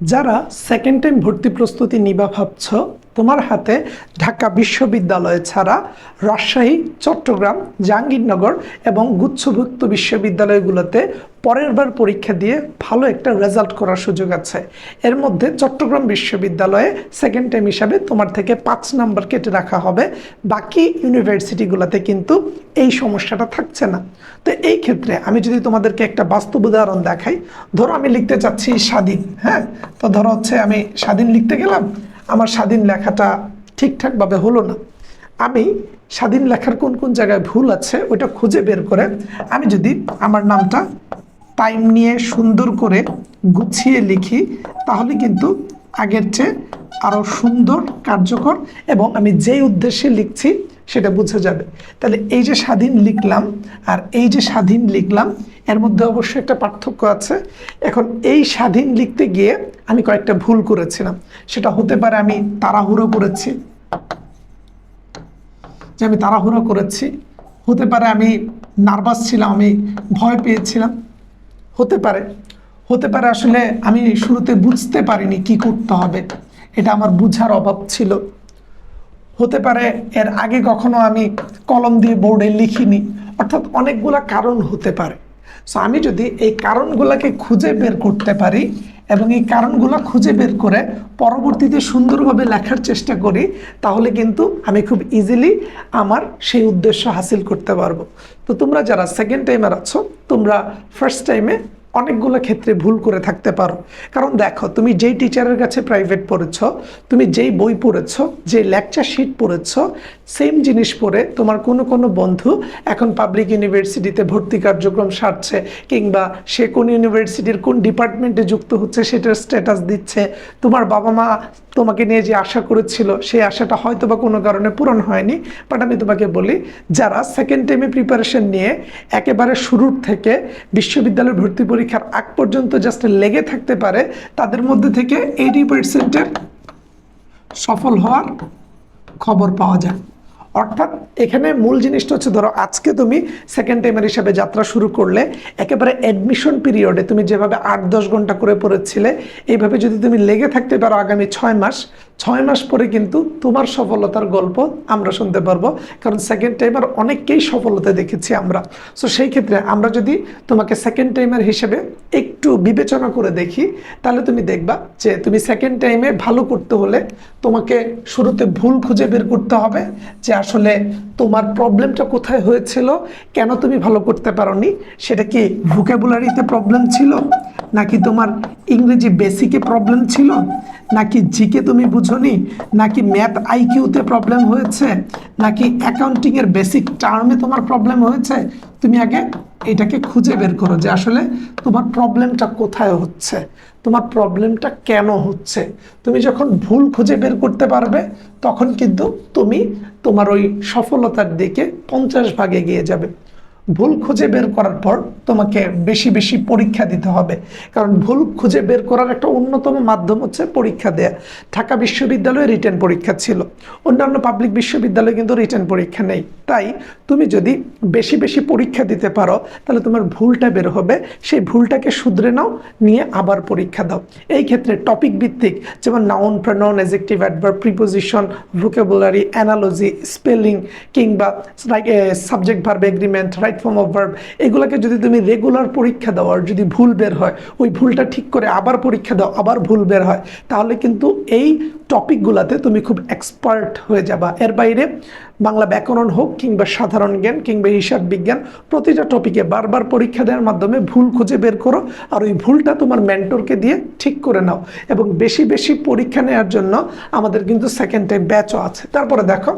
যারা second time ভর্তি প্রস্তুতি নিবা ভাবছ তোমার হাতে ঢাকা বিশ্ববিদ্যালয় ছাড়া রাজশাহী, চট্টগ্রাম, জাহাঙ্গীরনগর এবং গুচ্ছভুক্ত বিশ্ববিদ্যালয়গুলোতে পরের বার পরীক্ষা দিয়ে ভালো একটা রেজাল্ট করার সুযোগ আছে। এর মধ্যে চট্টগ্রাম বিশ্ববিদ্যালয়ে সেকেন্ড টাইম হিসাবে তোমার থেকে পাঁচ নাম্বার কেটে রাখা হবে। বাকি ইউনিভার্সিটিগুলোতে কিন্তু এই সমস্যাটা থাকছে না। তো এই ক্ষেত্রে আমি যদি তোমাদেরকে একটা বাস্তব উদাহরণ দেখাই, ধরো আমি লিখতে চাচ্ছি স্বাধীন হ্যাঁ? তো ধরো হচ্ছে আমি স্বাধীন লিখতে গেলাম আমার স্বাধীন লেখাটা ঠিকঠাকভাবে হলো না। আমি স্বাধীন লেখার কোন কোন জায়গায় ভুল আছে ওইটা খুঁজে বের করে আমি যদি আমার নামটা টাইম নিয়ে সুন্দর করে গুছিয়ে লিখি, তাহলে কিন্তু আগের চেয়ে আরও সুন্দর, কার্যকর এবং আমি যেই উদ্দেশ্যে লিখছি সেটা বুঝে যাবে। তাহলে এই যে স্বাধীন লিখলাম আর এই যে স্বাধীন লিখলাম, এর মধ্যে অবশ্যই একটা পার্থক্য আছে। এখন এই স্বাধীন লিখতে গিয়ে আমি কয়েকটা ভুল করেছিলাম। সেটা হতে পারে আমি তাড়াহুড়ো করেছি। যে আমি তাড়াহুড়ো করেছি। হতে পারে আমি নার্ভাস ছিলাম, আমি ভয় পেয়েছিলাম। হতে পারে। হতে পারে আসলে আমি শুরুতে বুঝতে পারিনি কি করতে হবে। এটা আমার বুঝার অভাব ছিল। হতে পারে, এর আগে কখনো আমি কলম দিয়ে বোর্ডে লিখিনি, অর্থাৎ অনেকগুলা কারণ হতে পারে। সো আমি যদি এই কারণগুলোকে খুঁজে বের করতে পারি এবং এই কারণগুলো খুঁজে বের করে পরবর্তীতে সুন্দরভাবে লেখার চেষ্টা করি, তাহলে কিন্তু আমি খুব ইজিলি আমার সেই উদ্দেশ্য হাসিল করতে পারব। তো তোমরা যারা সেকেন্ড টাইমার আছো, তোমরা ফার্স্ট টাইমে অনেকগুলো ক্ষেত্রে ভুল করে থাকতে পারো। কারণ দেখো, তুমি যেই টিচারের কাছে প্রাইভেট পড়েছ, তুমি যেই বই পড়েছ, যে লেকচার শিট পড়েছ সেম জিনিস পড়ে তোমার কোনো কোনো বন্ধু এখন পাবলিক ইউনিভার্সিটিতে ভর্তি কার্যক্রম সারছে কিংবা সে কোন ইউনিভার্সিটির কোন ডিপার্টমেন্টে যুক্ত হচ্ছে সেটার স্ট্যাটাস দিচ্ছে। তোমার বাবা মা তোমাকে নিয়ে যে আশা করেছিল, সেই আশাটা হয়তো বা কোনো কারণে পূরণ হয়নি। বাট আমি তোমাকে বলি, যারা সেকেন্ড টাইমে প্রিপারেশন নিয়ে একেবারে শুরুর থেকে বিশ্ববিদ্যালয়ের ভর্তি পরীক্ষার আগ পর্যন্ত জাস্ট লেগে থাকতে পারে, তাদের মধ্যে থেকে এইটি পার্সেন্টের সফল হওয়ার খবর পাওয়া যায়। অর্থাৎ এখানে মূল জিনিসটা হচ্ছে, ধরো আজকে তুমি সেকেন্ড টাইমার হিসাবে যাত্রা শুরু করলে, একেবারে অ্যাডমিশন পিরিয়ডে তুমি যেভাবে আট দশ ঘণ্টা করে পড়েছিলে, এইভাবে যদি তুমি লেগে থাকতে পারো আগামী ছয় মাস ছয় মাস পরে কিন্তু তোমার সফলতার গল্প আমরা শুনতে পারব। কারণ সেকেন্ড টাইমার অনেককেই সফলতা দেখেছি আমরা। সো সেই ক্ষেত্রে আমরা যদি তোমাকে সেকেন্ড টাইমার হিসেবে একটু বিবেচনা করে দেখি, তাহলে তুমি দেখবা যে তুমি সেকেন্ড টাইমে ভালো করতে হলে তোমাকে শুরুতে ভুল খুঁজে বের করতে হবে যে আসলে তোমার প্রবলেমটা কোথায় হয়েছিল, কেন তুমি ভালো করতে পারোনি, সেটা কি ভোকাবুলারিতে প্রবলেম ছিল, নাকি তোমার ইংরেজি বেসিকে প্রবলেম ছিল, নাকি জিকে তুমি বুঝোনি? নাকি ম্যাথ আইকিউতে প্রবলেম হয়েছে? নাকি অ্যাকাউন্টিংয়ের বেসিক টার্মে তোমার প্রবলেম হয়েছে? তুমি আগে এটাকে খুঁজে বের করো যে আসলে তোমার প্রবলেমটা কোথায় হচ্ছে? তোমার প্রবলেমটা কেন হচ্ছে? তুমি যখন ভুল খুঁজে বের করতে পারবে, তখন কিন্তু তুমি তোমার ওই সফলতার দিকে পঞ্চাশ ভাগ এগিয়ে যাবে। ভুল খুঁজে বের করার পর তোমাকে বেশি বেশি পরীক্ষা দিতে হবে। কারণ ভুল খুঁজে বের করার একটা অন্যতম মাধ্যম হচ্ছে পরীক্ষা দেয়া। ঢাকা বিশ্ববিদ্যালয়ে রিটার্ন পরীক্ষা ছিল। অন্যান্য পাবলিক বিশ্ববিদ্যালয়ে কিন্তু রিটার্ন পরীক্ষা নেই। তাই তুমি যদি বেশি বেশি পরীক্ষা দিতে পারো, তাহলে তোমার ভুলটা বের হবে। সেই ভুলটাকে শুধরে নাও, নিয়ে আবার পরীক্ষা দাও। এই ক্ষেত্রে টপিক ভিত্তিক যেমন noun pronoun adjective adverb preposition vocabulary analogy spelling কিংবা subject verb agreement right form of verb এগুলোকে যদি তুমি রেগুলার পরীক্ষা দাও আর যদি ভুল বের হয়, ওই ভুলটা ঠিক করে আবার পরীক্ষা দাও, আবার ভুল বের হয়, তাহলে কিন্তু এই টপিকগুলোতে তুমি খুব এক্সপার্ট হয়ে যাবা। এর বাইরে বাংলা ব্যাকরণ হোক কিংবা সাধারণ জ্ঞান কিংবা হিসাব বিজ্ঞান, প্রতিটা টপিকে বারবার পরীক্ষা দেওয়ার মাধ্যমে ভুল খুঁজে বের করো আর ওই ভুলটা তোমার মেন্টরকে দিয়ে ঠিক করে নাও এবং বেশি বেশি পরীক্ষা নেওয়ার জন্য আমাদের কিন্তু সেকেন্ড টাইম ব্যাচও আছে। তারপরে দেখো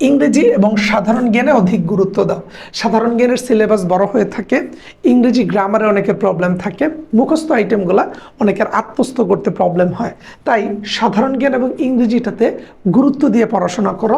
ইংরেজি এবং সাধারণ জ্ঞানে অধিক গুরুত্ব দাও। সাধারণ জ্ঞানের সিলেবাস বড় হয়ে থাকে, ইংরেজি গ্রামারে অনেকের প্রবলেম থাকে, মুখস্থ আইটেমগুলো অনেকের আত্মস্থ করতে প্রবলেম হয়। তাই সাধারণ জ্ঞান এবং ইংরেজিটাতে গুরুত্ব দিয়ে পড়াশোনা করো।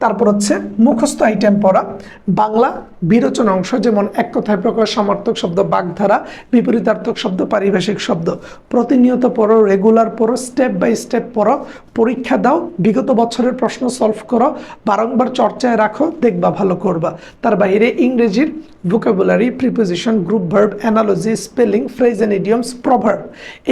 তারপর হচ্ছে মুখস্থ আইটেম পড়া। বাংলা বিরোচন অংশ, যেমন এক কথায় প্রকাশ সমার্থক শব্দ বাগধারা, বিপরীতার্থক শব্দ পারিভাষিক শব্দ। প্রতিনিয়ত পড়ো রেগুলার পড়ো স্টেপ বাই স্টেপ পড়ো, পরীক্ষা দাও, বিগত বছরের প্রশ্ন সলভ করো, বারংবার চর্চায় রাখো, দেখবা ভালো করবা। তার বাইরে ইংরেজির vocabulary preposition group verb analogy spelling phrase and idioms proverb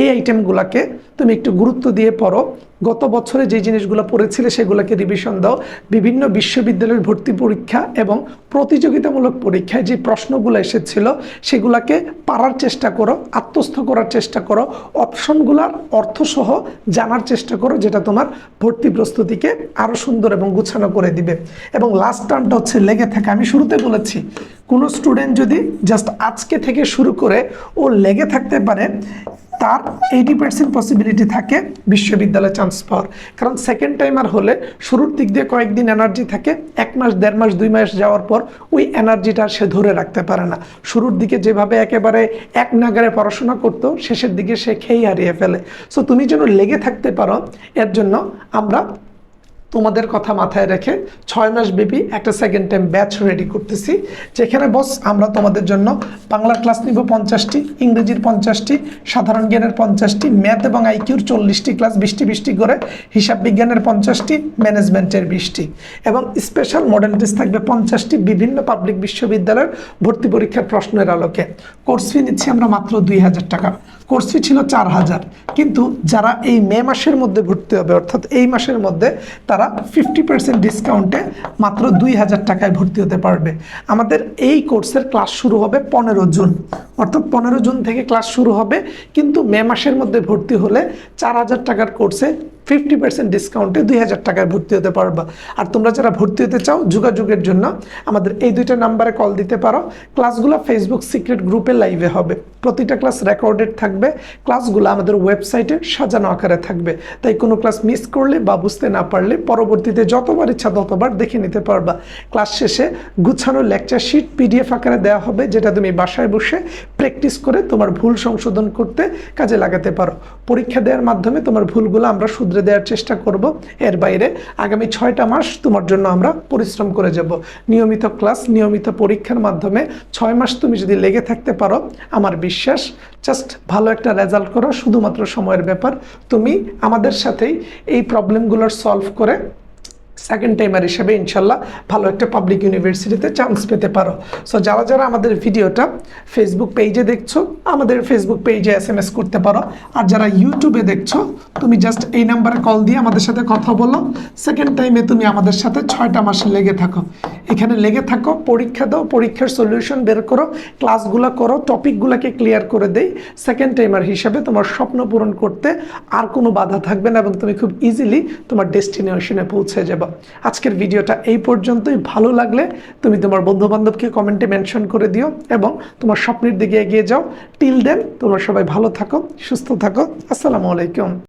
এই আইটেমগুলোকে তুমি একটু গুরুত্ব দিয়ে পড়ো। গত বছরে যে জিনিসগুলো পড়েছিলে সেগুলোকে রিভিশন দাও। বিভিন্ন বিশ্ববিদ্যালয়ের ভর্তি পরীক্ষা এবং প্রতিযোগিতামূলক পরীক্ষায় যে প্রশ্নগুলো এসেছিল সেগুলোকে পারার চেষ্টা করো, আত্মস্থ করার চেষ্টা করো। অপশনগুলোর অর্থসহ জানার চেষ্টা করো, যেটা তোমার ভর্তি প্রস্তুতিকে আরও সুন্দর এবং গুছানো করে দিবে। এবং লাস্ট টার্মটা হচ্ছে লেগে থাকে। আমি শুরুতে বলেছি কোনো স্টুডেন্ট যদি জাস্ট আজকে থেকে শুরু করে ও লেগে থাকতে পারে, তার এইটি পার্সেন্ট পসিবিলিটি থাকে বিশ্ববিদ্যালয়ে চান্স পাওয়ার। কারণ সেকেন্ড টাইমার হলে শুরুর দিক দিয়ে কয়েকদিন এনার্জি থাকে, এক মাস, দেড় মাস, দুই মাস যাওয়ার পর ওই এনার্জিটা সে ধরে রাখতে পারে না। শুরুর দিকে যেভাবে একেবারে এক নাগারে পড়াশোনা করতো, শেষের দিকে সে খেয়ে হারিয়ে ফেলে। সো তুমি যেন লেগে থাকতে পারো, এর জন্য আমরা তোমাদের কথা মাথায় রেখে ছয় মাস ব্যাপী একটা সেকেন্ড টাইম ব্যাচ রেডি করতেছি, যেখানে বস আমরা তোমাদের জন্য বাংলার ক্লাস নিব পঞ্চাশটি, ইংরেজির পঞ্চাশটি, সাধারণ জ্ঞানের পঞ্চাশটি ম্যাথ এবং আইকিউর চল্লিশটি ক্লাস বিশটি বিশটি করে হিসাব বিজ্ঞানের পঞ্চাশটি ম্যানেজমেন্টের বিশটি। এবং স্পেশাল মডেল টেস্ট থাকবে পঞ্চাশটি বিভিন্ন পাবলিক বিশ্ববিদ্যালয়ের ভর্তি পরীক্ষার প্রশ্নের আলোকে। কোর্স ফি নিচ্ছি আমরা মাত্র দুই হাজার টাকা। কোর্স ফি ছিল চার হাজার। কিন্তু যারা এই মে মাসের মধ্যে ভর্তি হবে, অর্থাৎ এই মাসের মধ্যে তারা ফিফটি পার্সেন্ট ডিসকাউন্টে মাত্র দুই হাজার টাকায় ভর্তি হতে পারবে। আমাদের এই কোর্সের ক্লাস শুরু হবে পনেরো জুন। অর্থাৎ পনেরো জুন থেকে ক্লাস শুরু হবে, কিন্তু মে মাসের মধ্যে ভর্তি হলে চার হাজার টাকার কোর্সে ফিফটি পার্সেন্ট ডিসকাউন্টে দুই হাজার টাকায় ভর্তি হতে পারবা। আর তোমরা যারা ভর্তি হতে চাও যোগাযোগের জন্য, আমাদের এই দুইটা নাম্বারে কল দিতে পারো। ক্লাসগুলো ফেসবুক সিক্রেট গ্রুপে লাইভে হবে। প্রতিটা ক্লাস রেকর্ডেড থাকবে। ক্লাসগুলো আমাদের ওয়েবসাইটে সাজানো আকারে থাকবে। তাই কোনো ক্লাস মিস করলে বা বুঝতে না পারলে পরবর্তীতে যতবার ইচ্ছা ততবার দেখে নিতে পারবা। ক্লাস শেষে গুছানো লেকচার শিট পিডিএফ আকারে দেওয়া হবে, যেটা তুমি বাসায় বসে প্র্যাকটিস করে তোমার ভুল সংশোধন করতে কাজে লাগাতে পারো। পরীক্ষা দেওয়ার মাধ্যমে তোমার ভুলগুলো আমরা শুধরে দেওয়ার চেষ্টা করব। এর বাইরে আগামী ছয়টা মাস তোমার জন্য আমরা পরিশ্রম করে যাব। নিয়মিত ক্লাস, নিয়মিত পরীক্ষার মাধ্যমে ছয় মাস তুমি যদি লেগে থাকতে পারো, আমার বিশ্বাস জাস্ট ভালো একটা রেজাল্ট করো। শুধুমাত্র সময়ের ব্যাপার। তুমি আমাদের সাথেই এই প্রবলেমগুলোর সলভ করে সেকেন্ড টাইমার হিসেবে ইনশাল্লাহ ভালো একটা পাবলিক ইউনিভার্সিটিতে চান্স পেতে পারো। সো যারা যারা আমাদের ভিডিওটা ফেসবুক পেজে দেখছ, আমাদের ফেসবুক পেজে এস এম এস করতে পারো। আর যারা ইউটিউবে দেখছ, তুমি জাস্ট এই নাম্বারে কল দিয়ে আমাদের সাথে কথা বলো। সেকেন্ড টাইমে তুমি আমাদের সাথে ছয়টা মাসে লেগে থাকো। এখানে লেগে থাকো, পরীক্ষা দাও, পরীক্ষার সলিউশন বের করো ক্লাসগুলো করো টপিকগুলোকে ক্লিয়ার করে দেই। সেকেন্ড টাইমার হিসাবে তোমার স্বপ্ন পূরণ করতে আর কোনো বাধা থাকবে না এবং তুমি খুব ইজিলি তোমার ডেস্টিনেশনে পৌঁছে যাবে। আজকের ভিডিওটা এই পর্যন্তই। ভালো লাগলে তুমি তোমার বন্ধু বান্ধবকে কমেন্টে মেনশন করে দিও এবং তোমার স্বপ্নের দিকে এগিয়ে যাও। টিল দেন তোমরা সবাই ভালো থাকো, সুস্থ থাকো। আসসালামু আলাইকুম।